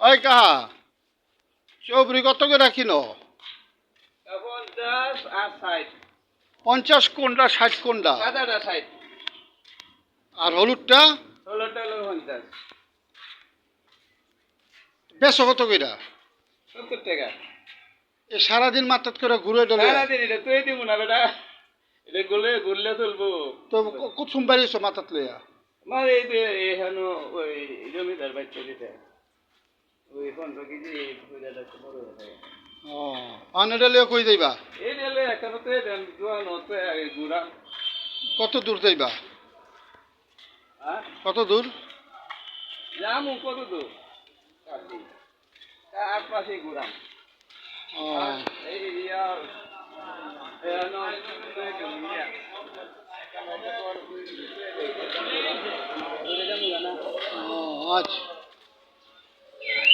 ওই কাহা? চৌবড়ি কত করে রাখিল পঞ্চাশ কোনটা ষাট কোনটা আর হলুদটা? বেশো কত কইরা সত্তর টাকা। এ সারাদিন মাথাত করে ঘুরে ডলে সারাদিন এটা তুই দিব না বেটা। এটা গুলে ঘুরলে চলবো। তো কুসুম বাড়িয়েছ মাথাত লইয়া? আমার এই যে এখানে ওই জমিদার বাচ্চা দিতে ও কই যাইবা কত দূর যাইবা হ্যাঁ কত দূর জামু কত দূর পাশে ইয়া ইয়া আচ্ছা